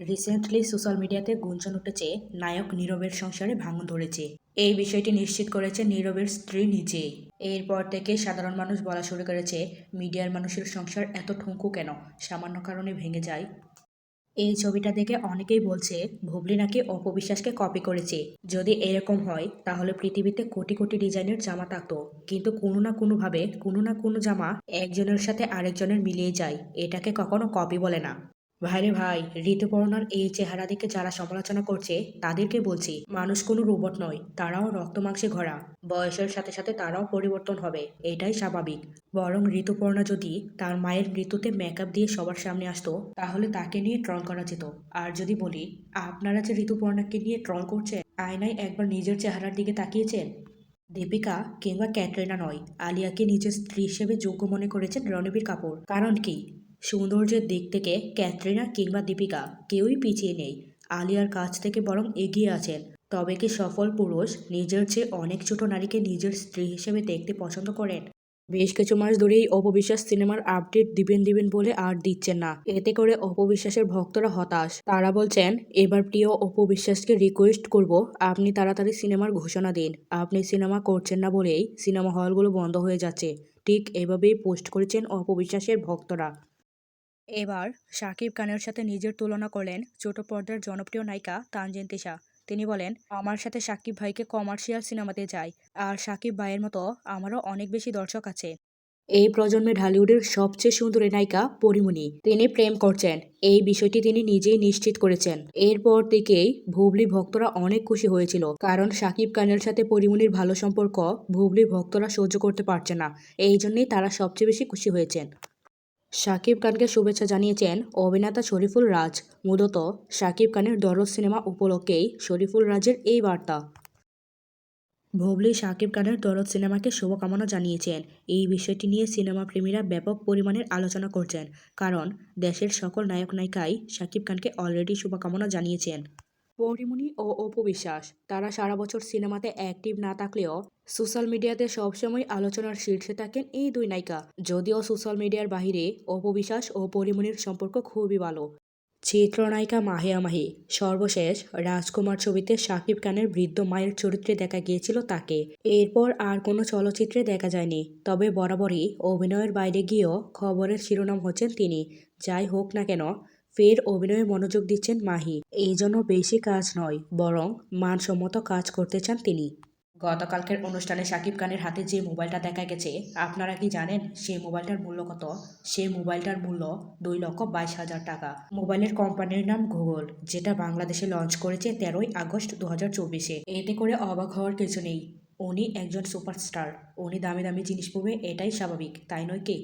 Recently social মিডিয়াতে গুঞ্জন উঠেছে, নায়ক নীরবের সংসারে ভাঙন ধরেছে। এই বিষয়টি নিশ্চিত করেছে নীরবের স্ত্রী নিজেই এরপর থেকে সাধারণ মানুষ বলা শুরু করেছে, মিডিয়ার মানুষের সংসার এত ঠুঙ্কু কেন? সামান্য কারণে ভেঙে যায়। এই ছবিটা দেখে অনেকেই বলছে, ভুবলি নাকি অপবিশ্বাসকে কপি করেছে। যদি এরকম হয়, তাহলে পৃথিবীতে কোটি কোটি ডিজাইনের জামা থাকতো। কিন্তু কোনো না কোনোভাবে, কোনো না কোনো জামা একজনের সাথে আরেকজনের মিলিয়ে যায়। এটাকে কখনো কপি বলে না। ভাইরে ভাই, ঋতুপর্ণার এই চেহারা দেখে যারা সমালোচনা করছে, তাদেরকে বলছি, মানুষ কোনো রোবট নয়, তারাও রক্ত মাংসে ঘরা বয়সের সাথে সাথে তারাও পরিবর্তন হবে, এটাই স্বাভাবিক। বরং ঋতুপর্ণা যদি তার মায়ের মৃত্যুতে মেকআপ দিয়ে সবার সামনে আসতো, তাহলে তাকে নিয়ে ট্রল করা যেত। আর যদি বলি, আপনারা যে ঋতুপর্ণাকে নিয়ে ট্রল করছেন, আয়নায় একবার নিজের চেহারার দিকে তাকিয়েছেন? দীপিকা কিংবা ক্যাটরিনা নয়, আলিয়াকে নিজের স্ত্রী হিসেবে যোগ্য মনে করেছেন রণবীর কাপুর। কারণ কি? সৌন্দর্যের দিক থেকে ক্যাটরিনা কিংবা দীপিকা কেউই পিছিয়ে নেই। আলিয়ার কাছ থেকে বরং এগিয়ে আছেন। তবে কি সফল পুরুষ নিজের চেয়ে অনেক ছোট নারীকে নিজের স্ত্রী হিসেবে দেখতে পছন্দ করেন? বেশ কিছু মাস ধরেই অপবিশ্বাস সিনেমার আপডেট দিবেন দিবেন বলে আর দিচ্ছেন না। এতে করে অপবিশ্বাসের ভক্তরা হতাশ। তারা বলছেন, এবার প্রিয় অপবিশ্বাসকে রিকোয়েস্ট করব, আপনি তাড়াতাড়ি সিনেমার ঘোষণা দিন। আপনি সিনেমা করছেন না বলেই সিনেমা হলগুলো বন্ধ হয়ে যাচ্ছে। ঠিক এভাবেই পোস্ট করেছেন অপবিশ্বাসের ভক্তরা। এবার শাকিব খানের সাথে নিজের তুলনা করলেন ছোট পর্দার জনপ্রিয় নায়িকা তানজিন তিশা। তিনি বলেন, আমার সাথে শাকিব ভাইকে কমার্শিয়াল সিনেমাতে যাই, আর শাকিব ভাইয়ের মতো আমারও অনেক বেশি দর্শক আছে। এই প্রজন্মে ঢালিউডের সবচেয়ে সুন্দরী নায়িকা পরিমণি। তিনি প্রেম করছেন, এই বিষয়টি তিনি নিজেই নিশ্চিত করেছেন। এরপর থেকেই ভুবলি ভক্তরা অনেক খুশি হয়েছিল, কারণ শাকিব খানের সাথে পরিমণির ভালো সম্পর্ক ভুবলি ভক্তরা সহ্য করতে পারছে না, এই জন্যই তারা সবচেয়ে বেশি খুশি হয়েছেন। শাকিব খানকে শুভেচ্ছা জানিয়েছেন অভিনেতা শরীফুল রাজ, মূলত শাকিব খানের দরদ সিনেমা উপলক্ষেই শরীফুল রাজের এই বার্তা। ভবলি শাকিব খানের দরদ সিনেমাকে শুভকামনা জানিয়েছেন। এই বিষয়টি নিয়ে সিনেমা প্রেমীরা ব্যাপক পরিমাণের আলোচনা করছেন, কারণ দেশের সকল নায়ক নায়িকাই শাকিব খানকে অলরেডি শুভকামনা জানিয়েছেন। পরিমণি ও অপবিশ্বাস তারা সারা বছর সিনেমাতে অ্যাক্টিভ না থাকলেও সোশ্যাল মিডিয়াতে সবসময় আলোচনার শীর্ষে থাকেন এই দুই নায়িকা। যদিও সোশ্যাল মিডিয়ার বাহিরে অপবিশ্বাস ও পরিমণির সম্পর্ক খুবই ভালো। চিত্রনায়িকা মাহিয়া মাহি সর্বশেষ রাজকুমার ছবিতে শাকিব খানের বৃদ্ধ মায়ের চরিত্রে দেখা গিয়েছিল তাকে। এরপর আর কোনো চলচ্চিত্রে দেখা যায়নি, তবে বরাবরই অভিনয়ের বাইরে গিয়েও খবরের শিরোনাম হচ্ছেন তিনি। যাই হোক না কেন, ফের অভিনয়ে মনোযোগ দিচ্ছেন মাহি। এই জন্য বেশি কাজ নয়, বরং মানসম্মত কাজ করতে চান তিনি। গতকালকের অনুষ্ঠানে সাকিব খানের হাতে যে মোবাইলটা দেখা গেছে, আপনারা কি জানেন সেই মোবাইলটার মূল্য কত? সেই মোবাইলটার মূল্য দুই লক্ষ বাইশ হাজার টাকা। মোবাইলের কোম্পানির নাম গুগল, যেটা বাংলাদেশে লঞ্চ করেছে তেরোই আগস্ট দু হাজার চব্বিশে। এতে করে অবাক হওয়ার কিছু নেই। উনি একজন সুপারস্টার উনি দামি দামি জিনিস পড়বে এটাই স্বাভাবিক, তাই নয় কি?